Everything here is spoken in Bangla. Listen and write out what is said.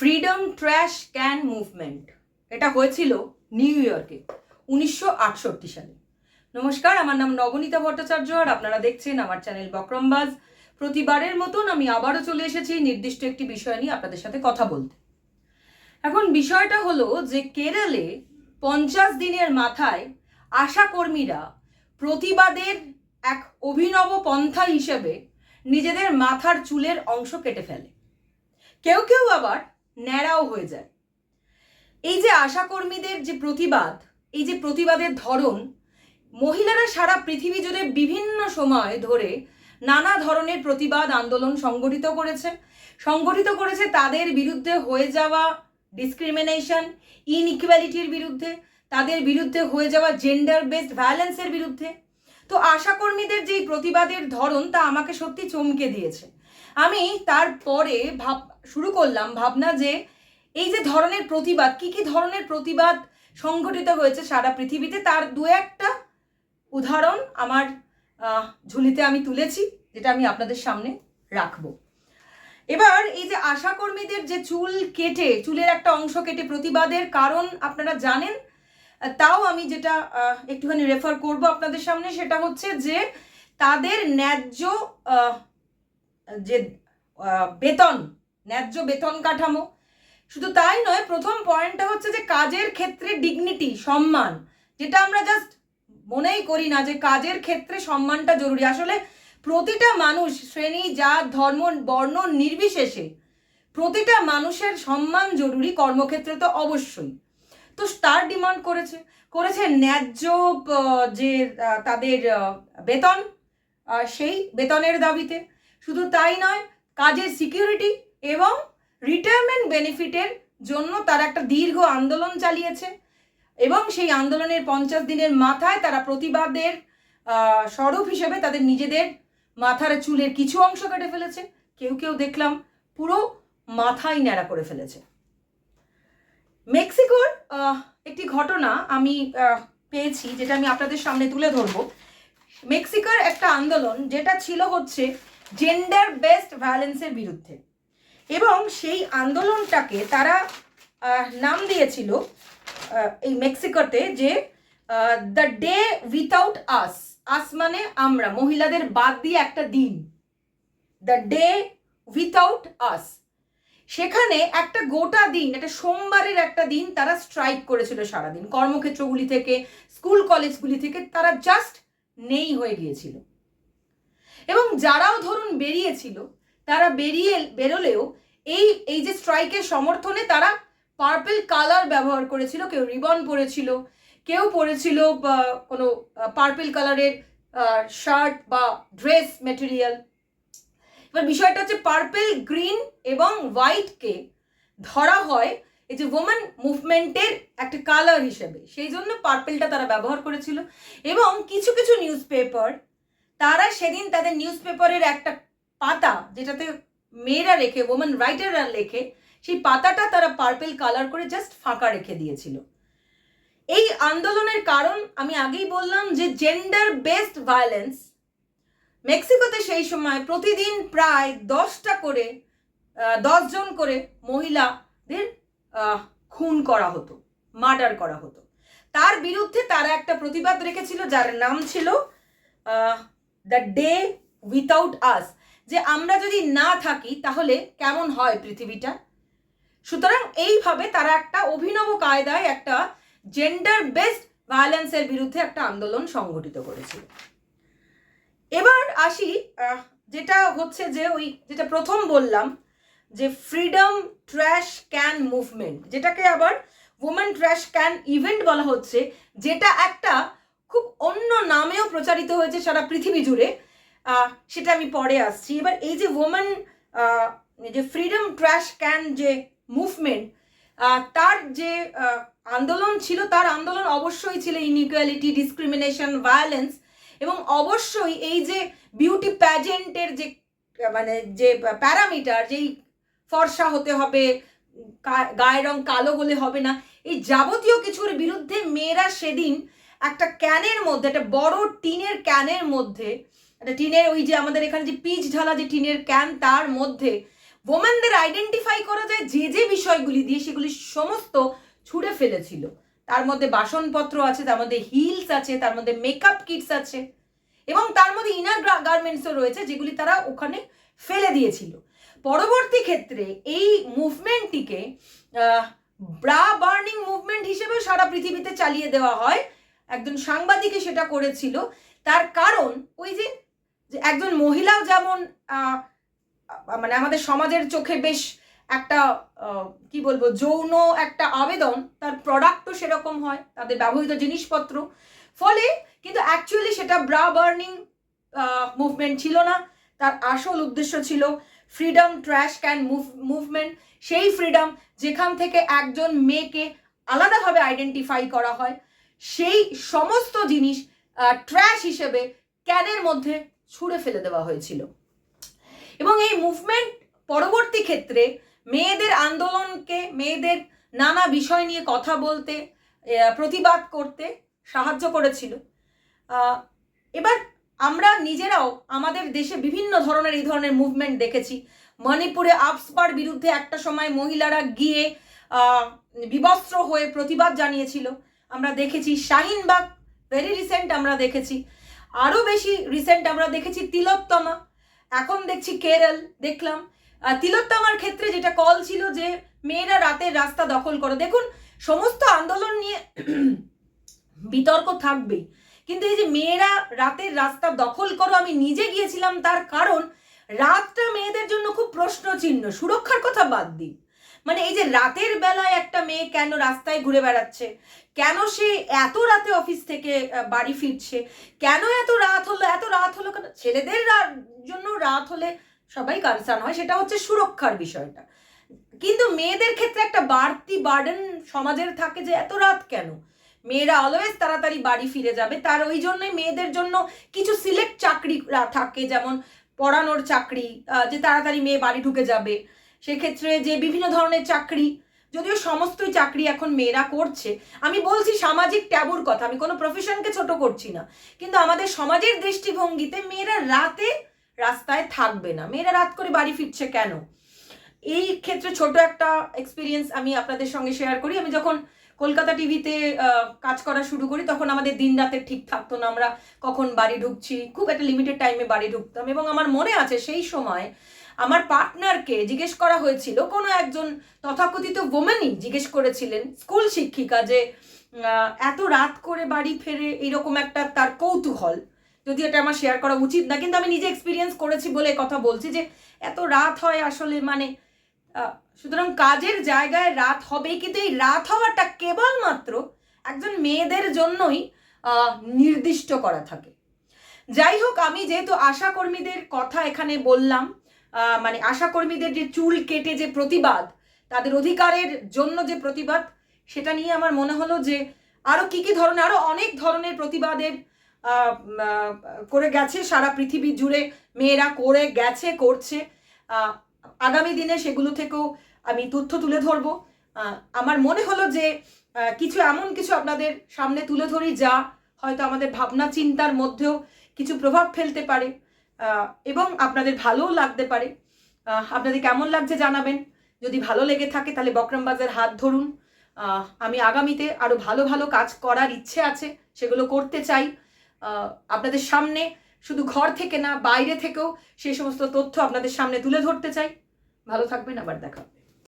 ফ্রিডম ট্র্যাশ ক্যান মুভমেন্ট এটা হয়েছিল নিউ ইয়র্কে উনিশশো আটষট্টি সালে। নমস্কার, আমার নাম নবনীতা ভট্টাচার্য আর আপনারা দেখছেন আমার চ্যানেল বক্রমবাজ প্রতিবারের মতন আমি আবারও চলে এসেছি নির্দিষ্ট একটি বিষয় নিয়ে আপনাদের সাথে কথা বলতে। এখন বিষয়টা হলো যে কেরলে পঞ্চাশ দিনের মাথায় আশাকর্মীরা প্রতিবাদের এক অভিনব পন্থা হিসেবে নিজেদের মাথার চুলের অংশ কেটে ফেলে। কেউ কেউ আবার ন্যাড়াও হয়ে যায়। এই যে আশাকর্মীদের যে প্রতিবাদ, এই যে প্রতিবাদের ধরন, মহিলারা সারা পৃথিবী জুড়ে বিভিন্ন সময় ধরে নানা ধরনের প্রতিবাদ আন্দোলন সংগঠিত করেছে। সংগঠিত করেছে তাদের বিরুদ্ধে হয়ে যাওয়া ডিসক্রিমিনেশন ইনইকুয়ালিটির বিরুদ্ধে, তাদের বিরুদ্ধে হয়ে যাওয়া জেন্ডার বেসড ভায়োলেন্সের বিরুদ্ধে। তো আশাকর্মীদের যেই প্রতিবাদের ধরন তা আমাকে সত্যি চমকে দিয়েছে। আমি তারপরে ভাব শুরু করলাম ভাবনা যে এই যে ধরনের প্রতিবাদ, কি কি ধরনের প্রতিবাদ সংঘটিত হয়েছে সারা পৃথিবীতে, তার দু একটা উদাহরণ আমার ঝুলিতে আমি তুলেছি, যেটা আমি আপনাদের সামনে রাখব। এবার এই যে আশাকর্মীদের যে চুল কেটে, চুলের একটা অংশ কেটে প্রতিবাদের কারণ আপনারা জানেন, তাও আমি যেটা একটুখানি রেফার করব আপনাদের সামনে, সেটা হচ্ছে যে তাদের ন্যায্য যে বেতন ন্যায্য বেতন কাঠামো। শুধু তাই নয়, প্রথম পয়েন্টটা হচ্ছে যে কাজের ক্ষেত্রে ডিগনিটি সম্মান। যেটা আমরা জাস্ট মনেই করি না যে কাজের ক্ষেত্রে সম্মানটা জরুরি। আসলে প্রতিটা মানুষ, শ্রেণি, জাত, ধর্ম, বর্ণ নির্বিশেষে প্রতিটা মানুষের সম্মান জরুরি কর্মক্ষেত্রে তো অবশ্যই। তো তার ডিমান্ড করেছে করেছে ন্যায্য যে তাদের বেতন সেই বেতনের দাবিতে। শুধু তাই নয়, কাজের সিকিউরিটি এবং রিটায়ারমেন্ট বেনিফিটের জন্য তারা একটা দীর্ঘ আন্দোলন চালিয়েছে এবং সেই আন্দোলনের পঞ্চাশ দিনের মাথায় তারা প্রতিবাদের স্বরূপ হিসেবে তাদের নিজেদের মাথার চুলের কিছু অংশ কেটে ফেলেছে। কেউ কেউ দেখলাম পুরো মাথাই ন্যাড়া করে ফেলেছে। মেক্সিকোর একটি ঘটনা আমি পেয়েছি যেটা আমি আপনাদের সামনে তুলে ধরবো। মেক্সিকোর একটা আন্দোলন যেটা ছিল হচ্ছে জেন্ডার বেসড ভায়োলেন্সের বিরুদ্ধে। এবং সেই আন্দোলনটাকে তারা নাম দিয়েছিল এই মেক্সিকোতে যে the day without us us মানে আমরা, মহিলাদের বাদ দিয়ে একটা দিন। দ্য ডে উইথাউট আস সেখানে একটা গোটা দিন, একটা সোমবারের একটা দিন তারা স্ট্রাইক করেছিল সারাদিন। কর্মক্ষেত্রগুলি থেকে, স্কুল কলেজগুলি থেকে তারা জাস্ট নেই হয়ে গিয়েছিল। এবং যারাও ধরুন বেরিয়েছিল তারা বেরিয়ে, বেরোলেও এই এই যে স্ট্রাইকের সমর্থনে তারা পার্পেল কালার ব্যবহার করেছিল, কেউ রিবন পরেছিল, কেউ পরেছিল কোনো পার্পল কালারের শার্ট বা ড্রেস মেটেরিয়াল এবার বিষয়টা হচ্ছে পার্পল গ্রিন এবং হোয়াইটকে ধরা হয় এই যে ওমেন মুভমেন্টের একটা কালার হিসেবে। সেই জন্য পার্পেলটা তারা ব্যবহার করেছিল এবং কিছু কিছু নিউজ পেপার তারা সেদিন তাদের নিউজ পেপারের একটা পাতা যেটাতে মেয়েরা রেখে ওমেন রাইটাররা লেখে সেই পাতাটা তারা পার্পল কালার করে জাস্ট ফাঁকা রেখে দিয়েছিল। এই আন্দোলনের কারণ আমি আগেই বললাম যে জেন্ডার বেসড ভায়োলেন্স মেক্সিকোতে সেই সময় প্রতিদিন প্রায় দশটা করে দশজন করে মহিলাদের খুন করা হতো মার্ডার করা হতো। তার বিরুদ্ধে তারা একটা প্রতিবাদ রেখেছিল যার নাম ছিল দ্য ডে উইথাউট আস যে আমরা যদি না থাকি, তাহলে কেমন হয় পৃথিবীটা? সুতরাং এইভাবে তারা একটা অভিনব কায়দায় একটা জেন্ডার বেসড ভায়োলেন্সের বিরুদ্ধে একটা আন্দোলন সংগঠিত করেছিল। এবার আসি যেটা হচ্ছে যে ওই, যেটা প্রথম বললাম, যে ফ্রিডম ট্র্যাশ ক্যান মুভমেন্ট যেটাকে আবার ওমেন ট্র্যাশ ক্যান ইভেন্ট বলা হচ্ছে, যেটা একটা খুব অন্য নামেও প্রচারিত হয়েছে সারা পৃথিবী জুড়ে। সেটা আমি পরে আসছি। এবার এই যে ওমেন যে ফ্রিডম ট্র্যাশ ক্যান যে মুভমেন্ট তার যে আন্দোলন ছিল, তার আন্দোলন অবশ্যই ছিল ইনইকুয়ালিটি ডিসক্রিমিনেশন ভায়োলেন্স এবং অবশ্যই এই যে বিউটি প্যাজেন্টের যে মানে যে প্যারামিটার, যেই ফর্সা হতে হবে গায়ের রং কালো হলে হবে না, এই যাবতীয় কিছুর বিরুদ্ধে মেয়েরা সেদিন একটা ক্যানের মধ্যে, একটা বড় টিনের ক্যানের মধ্যে একটা টিনের ওই যে আমাদের এখানে যে পিচ ঢালা যে টিনের ক্যান তার মধ্যে ওমেনদের আইডেন্টিফাই করা যায় যে যে বিষয়গুলি দিয়ে সেগুলি সমস্ত ছুঁড়ে ফেলেছিল। তার মধ্যে বাসনপত্র আছে, তার মধ্যে হিলস আছে, তার মধ্যে মেকআপ কিটস আছে এবং তার মধ্যে ইনার গার্মেন্টসও রয়েছে যেগুলি তারা ওখানে ফেলে দিয়েছিল। পরবর্তী ক্ষেত্রে এই মুভমেন্টটিকে ব্রা বার্নিং মুভমেন্ট হিসেবে সারা পৃথিবীতে চালিয়ে দেওয়া হয়। একজন সাংবাদিকই সেটা করেছিল। তার কারণ ওই যে যে একজন মহিলাও যেমন মানে আমাদের সমাজের চোখে বেশ একটা কি বলব, যৌন একটা আবেদন, তার প্রোডাক্টও সেরকম হয়, তাদের ব্যবহৃত জিনিসপত্র। ফলে কিন্তু অ্যাকচুয়ালি সেটা ব্রা বার্নিং মুভমেন্ট ছিল না, তার আসল উদ্দেশ্য ছিল freedom trash can move movement সেই ফ্রিডম যেখান থেকে একজন মেয়েকে আলাদাভাবে আইডেন্টিফাই করা হয়, সেই সমস্ত জিনিস ট্র্যাশ হিসেবে ক্যানের মধ্যে ছুঁড়ে ফেলে দেওয়া হয়েছিল। এবং এই মুভমেন্ট পরবর্তী ক্ষেত্রে মেয়েদের আন্দোলনকে, মেয়েদের নানা বিষয় নিয়ে কথা বলতে প্রতিবাদ করতে সাহায্য করেছিল। এবার আমরা নিজেরাও আমাদের দেশে বিভিন্ন ধরনের এই ধরনের মুভমেন্ট দেখেছি। মণিপুরে আপসপার বিরুদ্ধে একটা সময় মহিলারা গিয়ে বিবস্ত্র হয়ে প্রতিবাদ জানিয়েছিল। আমরা দেখেছি শাহিনবাগ ভেরি রিসেন্ট আমরা দেখেছি। আরও বেশি রিসেন্ট আমরা দেখেছি তিলোত্তমা। এখন দেখছি কেরল, দেখলাম। তিলোত্তমার ক্ষেত্রে যেটা কল ছিল যে, মেয়েরা রাতের রাস্তা দখল করো। দেখুন, সমস্ত আন্দোলন নিয়ে বিতর্ক থাকবেই কিন্তু এই যে মেয়েরা রাতের রাস্তা দখল করো, আমি নিজে গিয়েছিলাম তার কারণ, রাতটা মেয়েদের জন্য খুব প্রশ্ন চিহ্ন সুরক্ষার কথা বাদ দিই মানে এই যে রাতের বেলায় একটা মেয়ে কেন রাস্তায় ঘুরে বেড়াচ্ছে? কেন সে এত রাতে অফিস থেকে বাড়ি ফিরছে? কেন এত রাত হলো, এত রাত হলো কেন? ছেলেদের জন্য রাত হলে সবাই কনসার্ন হয়, সেটা হচ্ছে সুরক্ষার বিষয়টা। কিন্তু মেয়েদের ক্ষেত্রে একটা বাড়তি বার্ডেন সমাজের থাকে যে এত রাত কেন? মেয়েরা অলওয়েজ তাড়াতাড়ি বাড়ি ফিরে যাবে, তার ওই জন্যই মেয়েদের জন্য কিছু সিলেক্ট চাকরি থাকে যেমন পড়ানোর চাকরি যে তাড়াতাড়ি মেয়ে বাড়ি ঢুকে যাবে। সেক্ষেত্রে যে বিভিন্ন ধরনের চাকরি, যদিও সমস্তই চাকরি এখন মেয়েরা করছে, আমি বলছি সামাজিক ট্যাবুর কথা, আমি কোনো প্রফেশনকে ছোট করছি না, কিন্তু আমাদের সমাজের দৃষ্টিভঙ্গিতে মেয়েরা রাতে রাস্তায় থাকবে না, মেয়েরা রাত করে বাড়ি ফিরছে কেন? এই ক্ষেত্রে ছোট একটা এক্সপিরিয়েন্স আমি আপনাদের সঙ্গে শেয়ার করি, আমি যখন কলকাতা টিভিতে কাজ করা শুরু করি, তখন আমাদের দিন রাতে ঠিক থাকতো না, আমরা কখন বাড়ি ঢুকছি, খুব একটা লিমিটেড টাইমে বাড়ি ঢুকতাম, এবং আমার মনে আছে সেই সময় আমার পার্টনারকে জিজ্ঞেস করা হয়েছিল, কোনো একজন তথাকথিত ওমেনই জিজ্ঞেস করেছিলেন স্কুল শিক্ষিকা যে এত রাত করে বাড়ি ফেরে এরকম একটা তার কৌতূহল। যদি এটা আমার শেয়ার করা উচিত না, কিন্তু আমি নিজে এক্সপিরিয়েন্স করেছি বলে কথা বলছি যে, এত রাত হয় আসলে মানে সুতরাং কাজের জায়গায় রাত হবেই কিন্তু এই রাত হওয়াটা কেবলমাত্র একজন মেয়েদের জন্যই নির্দিষ্ট করা থাকে। যাই হোক, আমি যেহেতু আশাকর্মীদের কথা এখানে বললাম মানে আশা কর্মীদের যে চুল কেটে যে প্রতিবাদ, তাদের অধিকারের জন্য যে প্রতিবাদ, সেটা নিয়ে আমার মনে হলো যে আরও কি কি ধরনের, আরও অনেক ধরনের প্রতিবাদের করে গেছে সারা পৃথিবী জুড়ে, মেয়েরা করে গেছে, করছে। আগামী দিনে সেগুলো থেকেও আমি তথ্য তুলে ধরবো। আমার মনে হলো যে কিছু এমন কিছু আপনাদের সামনে তুলে ধরি যা হয়তো আমাদের ভাবনা চিন্তার মধ্যেও কিছু প্রভাব ফেলতে পারে। এবং আপনাদের ভালোও লাগতে পারে। আপনাদের কেমন লাগছে জানাবেন। যদি ভালো লেগে থাকে তাহলে বকরামবাজার হাত ধরুন। আমি আগামীতে আরও ভালো ভালো কাজ করার ইচ্ছে আছে, সেগুলো করতে চাই। আপনাদের সামনে শুধু ঘর থেকে না, বাইরে থেকেও সেই সমস্ত তথ্য আপনাদের সামনে তুলে ধরতে চাই। ভালো থাকবেন, আবার দেখা হবে।